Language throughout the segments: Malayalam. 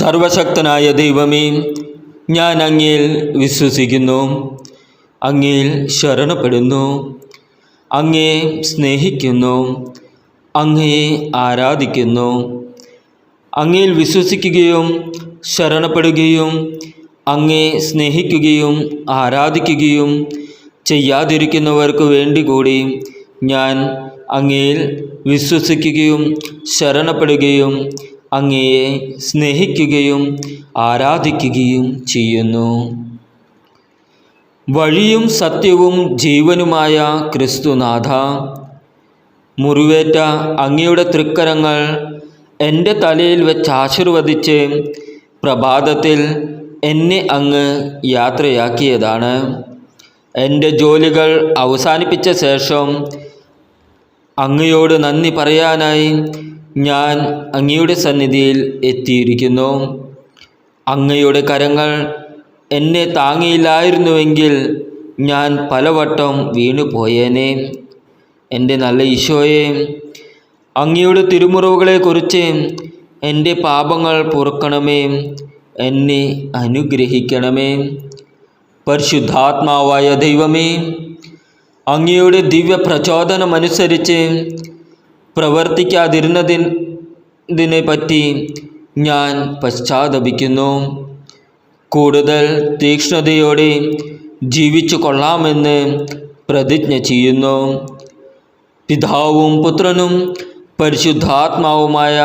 സർവശക്തനായ ദൈവമേ ഞാൻ അങ്ങയിൽ വിശ്വസിക്കുന്നു അങ്ങയിൽ ശരണപ്പെടുന്നു അങ്ങയെ സ്നേഹിക്കുന്നു അങ്ങയെ ആരാധിക്കുന്നു. അങ്ങയിൽ വിശ്വസിക്കുകയും ശരണപ്പെടുകയും അങ്ങയെ സ്നേഹിക്കുകയും ആരാധിക്കുകയും ചെയ്യാതിരിക്കുന്നവർക്ക് വേണ്ടി കൂടി ഞാൻ അങ്ങയിൽ വിശ്വസിക്കുകയും ശരണപ്പെടുകയും അങ്ങയെ സ്നേഹിക്കുകയും ആരാധിക്കുകയും ചെയ്യുന്നു. വഴിയും സത്യവും ജീവനുമായ ക്രിസ്തുനാഥ മുറിവേറ്റ അങ്ങയുടെ തൃക്കരങ്ങൾ എന്റെ തലയിൽ വെച്ച് ആശീർവദിച്ച് പ്രഭാതത്തിൽ എന്നെ അങ്ങ് യാത്രയാക്കിയതാണ്. എന്റെ ജോലികൾ അവസാനിപ്പിച്ച ശേഷം അങ്ങയോട് നന്ദി പറയാനായി ഞാൻ അങ്ങയുടെ സന്നിധിയിൽ എത്തിയിരിക്കുന്നു. അങ്ങയുടെ കരങ്ങൾ എന്നെ താങ്ങിയില്ലായിരുന്നുവെങ്കിൽ ഞാൻ പലവട്ടം വീണു പോയേനെ എന്റെ നല്ല ഈശോയെ അങ്ങയുടെ തിരുമുറവുകളെക്കുറിച്ച് എന്റെ പാപങ്ങൾ പൊറുക്കണമേ എന്നെ അനുഗ്രഹിക്കണമേ. പരിശുദ്ധാത്മാവായ ദൈവമേ അങ്ങയുടെ ദിവ്യ പ്രചോദനമനുസരിച്ച് പ്രവർത്തിക്കാതിരുന്നതിനെ പറ്റി ഞാൻ പശ്ചാത്തപിക്കുന്നു. കൂടുതൽ തീക്ഷ്ണതയോടെ ജീവിച്ചു കൊള്ളാമെന്ന് പ്രതിജ്ഞ ചെയ്യുന്നു. പിതാവും പുത്രനും പരിശുദ്ധാത്മാവുമായ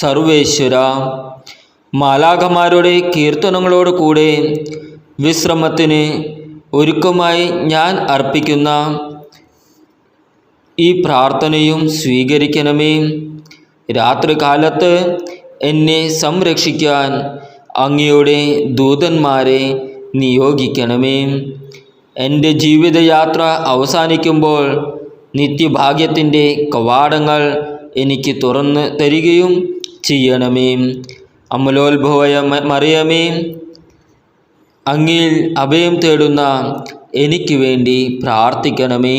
സർവേശ്വര മാലാഖമാരുടെ കീർത്തനങ്ങളോട് കൂടെ വിശ്രമത്തിന് ഒരുക്കമായി ഞാൻ അർപ്പിക്കുന്ന ഈ പ്രാർത്ഥനയും സ്വീകരിക്കണമേ. രാത്രികാലത്ത് എന്നെ സംരക്ഷിക്കാൻ അങ്ങയുടെ ദൂതന്മാരെ നിയോഗിക്കണമേ. എന്റെ ജീവിതയാത്ര അവസാനിക്കുമ്പോൾ നിത്യഭാഗ്യത്തിന്റെ കവാടങ്ങൾ എനിക്ക് തുറന്ന് തരികയും ചെയ്യണമേ. അമലോത്ഭവയ മറിയമേ അങ്ങിൽ അഭയം തേടുന്ന എനിക്ക് വേണ്ടി പ്രാർത്ഥിക്കണമേ.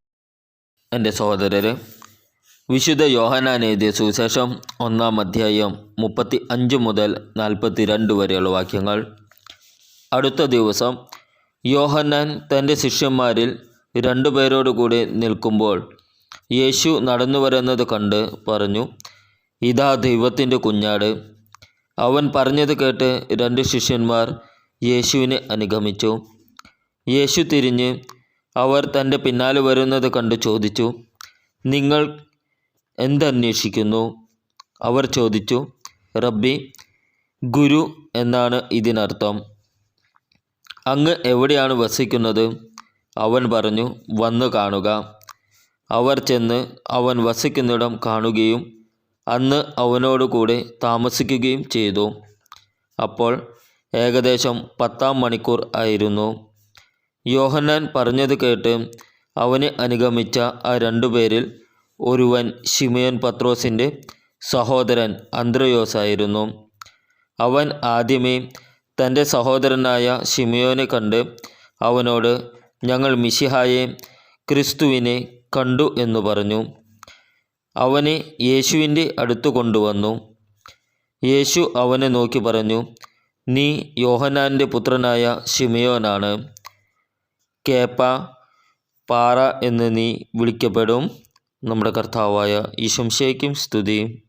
എന്റെ സഹോദരരെ വിശുദ്ധ യോഹനാൻ എഴുതിയ സുവിശേഷം ഒന്നാം അധ്യായം മുപ്പത്തി അഞ്ച് മുതൽ നാൽപ്പത്തി രണ്ട് വരെയുള്ള വാക്യങ്ങൾ. അടുത്ത ദിവസം യോഹന്നാൻ തന്റെ ശിഷ്യന്മാരിൽ രണ്ടുപേരോടുകൂടി നിൽക്കുമ്പോൾ യേശു നടന്നു വരുന്നത് കണ്ട് പറഞ്ഞു ഇതാ ദൈവത്തിന്റെ കുഞ്ഞാട്. അവൻ പറഞ്ഞത് കേട്ട് രണ്ട് ശിഷ്യന്മാർ യേശുവിനെ അനുഗമിച്ചു. യേശു തിരിഞ്ഞ് അവർ തന്റെ പിന്നാലെ വരുന്നത് കണ്ട് ചോദിച്ചു നിങ്ങൾ എന്തന്വേഷിക്കുന്നു? അവർ ചോദിച്ചു റബ്ബി ഗുരു എന്നാണ് ഇതിനർത്ഥം. അങ്ങ് എവിടെയാണ് വസിക്കുന്നത്? അവൻ പറഞ്ഞു വന്നു കാണുക. അവർ ചെന്ന് അവൻ വസിക്കുന്നിടം കാണുകയും അന്ന് അവനോടുകൂടെ താമസിക്കുകയും ചെയ്തു. അപ്പോൾ ഏകദേശം പത്താം മണിക്കൂർ ആയിരുന്നു. യോഹന്നാൻ പറഞ്ഞത് കേട്ട് അവനെ അനുഗമിച്ച ആ രണ്ടുപേരിൽ ഒരുവൻ ഷിമയോൻ പത്രോസിന്റെ സഹോദരൻ അന്ത്രയോസായിരുന്നു അവൻ ആദ്യമേ തന്റെ സഹോദരനായ ഷിമയോനെ കണ്ട് അവനോട് ഞങ്ങൾ മിഷിഹായെ ക്രിസ്തുവിനെ കണ്ടു എന്ന് പറഞ്ഞു. അവനെ യേശുവിന്റെ അടുത്ത് കൊണ്ടുവന്നു. യേശു അവനെ നോക്കി പറഞ്ഞു നീ യോഹനാന്റെ പുത്രനായ ഷിമയോനാണ് കേപ്പ പാറ എന്ന് നീ വിളിക്കപ്പെടും. നമ്മുടെ കർത്താവായ ഈശംശയ്ക്കും സ്തുതി.